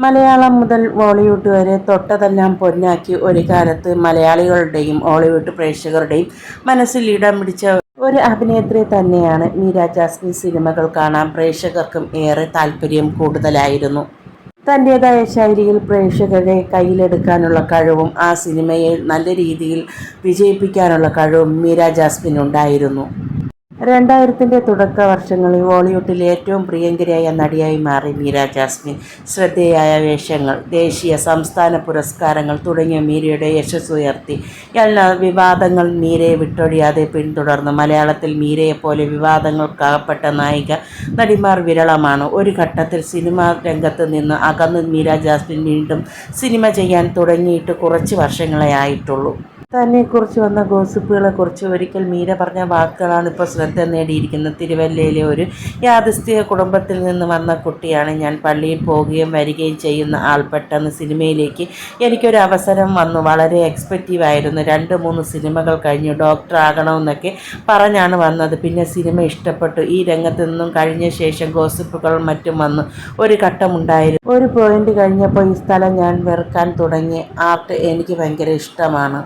മലയാളം മുതൽ ബോളിവുഡ് വരെ തൊട്ടതെല്ലാം പൊന്നാക്കി ഒരു കാലത്ത് മലയാളികളുടെയും ഹോളിവുഡ് പ്രേക്ഷകരുടെയും മനസ്സിൽ ഇടം പിടിച്ച ഒരു അഭിനേത്രി തന്നെയാണ് മീര ജാസ്മിൻ സിനിമകൾ കാണാൻ പ്രേക്ഷകർക്കും ഏറെ താല്പര്യം കൂടുതലായിരുന്നു. തന്റെതായ ശൈലിയിൽ പ്രേക്ഷകരെ കയ്യിലെടുക്കാനുള്ള കഴിവും ആ സിനിമയെ നല്ല രീതിയിൽ വിജയിപ്പിക്കാനുള്ള കഴിവും മീര ജാസ്മിൻ ഉണ്ടായിരുന്നു രണ്ടായിരത്തിന്റെ തുടക്ക വർഷങ്ങളിൽ ബോളിവുഡിലെ ഏറ്റവും പ്രിയങ്കരിയായ നടിയായി മാറി മീര ജാസ്മിൻ. ശ്രദ്ധേയായ വേഷങ്ങൾ ദേശീയ സംസ്ഥാന പുരസ്കാരങ്ങൾ തുടങ്ങിയ മീരയുടെ യശസ് ഉയർത്തി. എല്ലാ വിവാദങ്ങൾ മീരയെ വിട്ടൊഴിയാതെ പിന്തുടർന്നു. മലയാളത്തിൽ മീരയെപ്പോലെ വിവാദങ്ങൾക്കകപ്പെട്ട നായിക നടിമാർ വിരളമാണ്. ഒരു ഘട്ടത്തിൽ സിനിമാ രംഗത്ത് നിന്ന് അകന്ന് മീര ജാസ്മിൻ വീണ്ടും സിനിമ ചെയ്യാൻ തുടങ്ങിയിട്ട് കുറച്ച് വർഷങ്ങളെ ആയിട്ടുള്ളൂ. തന്നെക്കുറിച്ച് വന്ന ഗോസിപ്പുകളെക്കുറിച്ച് ഒരിക്കൽ മീര പറഞ്ഞ വാക്കുകളാണ് ഇപ്പോൾ ശ്രദ്ധ നേടിയിരിക്കുന്നത്. തിരുവല്ലയിലെ ഒരു യാദസ്ഥിക കുടുംബത്തിൽ നിന്ന് വന്ന കുട്ടിയാണ് ഞാൻ. പള്ളിയിൽ പോവുകയും വരികയും ചെയ്യുന്ന ആൾ പെട്ടെന്ന് സിനിമയിലേക്ക് എനിക്കൊരു അവസരം വന്നു. വളരെ എക്സ്പെക്റ്റീവ് ആയിരുന്നു. രണ്ട് മൂന്ന് സിനിമകൾ കഴിഞ്ഞു. ഡോക്ടർ ആകണമെന്നൊക്കെ പറഞ്ഞാണ് വന്നത്. പിന്നെ സിനിമ ഇഷ്ടപ്പെട്ടു. ഈ രംഗത്ത് നിന്നും കഴിഞ്ഞ ശേഷം ഗോസിപ്പുകൾ മറ്റും വന്നു. ഒരു ഘട്ടമുണ്ടായിരുന്നു ഒരു പോയിന്റ് കഴിഞ്ഞപ്പോൾ ഈ സ്ഥലം ഞാൻ വെറുക്കാൻ തുടങ്ങി. ആർട്ട് എനിക്ക് ഭയങ്കര ഇഷ്ടമാണ്.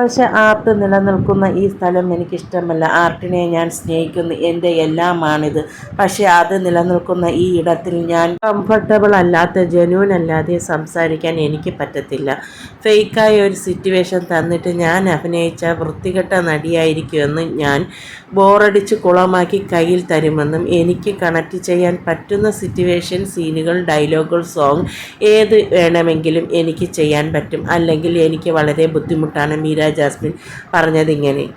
പക്ഷെ ആർട്ട് നിലനിൽക്കുന്ന ഈ സ്ഥലം എനിക്കിഷ്ടമല്ല. ആർട്ടിനെ ഞാൻ സ്നേഹിക്കുന്നു. എന്റെ എല്ലാമാണിത്. പക്ഷെ അത് നിലനിൽക്കുന്ന ഈ ഇടത്തിൽ ഞാൻ കംഫർട്ടബിൾ അല്ലാത്ത ജനുവൻ അല്ലാതെ സംസാരിക്കാൻ എനിക്ക് പറ്റത്തില്ല. ഫേക്കായ ഒരു സിറ്റുവേഷൻ തന്നിട്ട് ഞാൻ അഭിനയിച്ച വൃത്തികെട്ട നടിയായിരിക്കുമെന്ന് ഞാൻ ബോറടിച്ച് കുളമാക്കി കയ്യിൽ തരുമെന്നും എനിക്ക് കണക്ട് ചെയ്യാൻ പറ്റുന്ന സിറ്റുവേഷൻ സീനുകൾ ഡയലോഗുകൾ സോങ് ഏത് വേണമെങ്കിലും എനിക്ക് ചെയ്യാൻ പറ്റും. അല്ലെങ്കിൽ എനിക്ക് വളരെ ബുദ്ധിമുട്ടാണ്. മീര ജാസ്മിൻ പറഞ്ഞതിങ്ങനെ.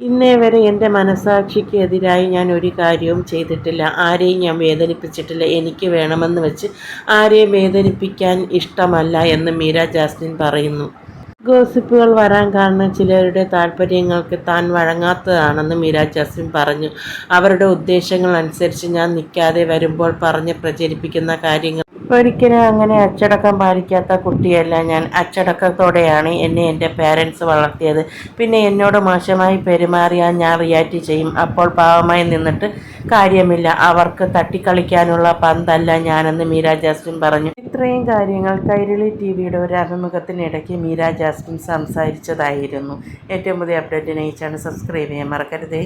ഇന്നേ വരെ എന്റെ മനസാക്ഷിക്ക് എതിരായി ഞാൻ ഒരു കാര്യവും ചെയ്തിട്ടില്ല. ആരെയും ഞാൻ വേദനിപ്പിച്ചിട്ടില്ല. എനിക്ക് വേണമെന്ന് വെച്ച് ആരെയും വേദനിപ്പിക്കാൻ ഇഷ്ടമല്ല എന്ന് മീര ജാസ്മിൻ പറയുന്നു. ഗോസിപ്പുകൾ വരാൻ കാരണം ചിലരുടെ താല്പര്യങ്ങൾക്ക് താൻ വഴങ്ങാത്തതാണെന്ന് മീര ജാസ്മിൻ പറഞ്ഞു. അവരുടെ ഉദ്ദേശങ്ങൾ അനുസരിച്ച് ഞാൻ നിൽക്കാതെ വരുമ്പോൾ പറഞ്ഞ് പ്രചരിപ്പിക്കുന്ന കാര്യങ്ങൾ ഒരിക്കലും അങ്ങനെ അച്ചടക്കം പാലിക്കാത്ത കുട്ടിയല്ല ഞാൻ. അച്ചടക്കത്തോടെയാണ് എന്നെ എന്റെ പേരൻസ് വളർത്തിയത്. പിന്നെ എന്നോട് മോശമായി പെരുമാറിയാൽ ഞാൻ റിയാക്റ്റ് ചെയ്യും. അപ്പോൾ പാവമായി നിന്നിട്ട് കാര്യമില്ല. അവർക്ക് തട്ടിക്കളിക്കാനുള്ള പന്തല്ല ഞാനെന്ന് മീര ജാസ്മിൻ പറഞ്ഞു. ഇത്രയും കാര്യങ്ങൾ കൈരളി ടി വിയുടെ ഒരു അഭിമുഖത്തിനിടയ്ക്ക് മീര ജാസ്മിൻ സംസാരിച്ചതായിരുന്നു. ഏറ്റവും പുതിയ അപ്ഡേറ്റിനെ ഈ ചാനൽ സബ്സ്ക്രൈബ് ചെയ്യാൻ മറക്കരുതേ.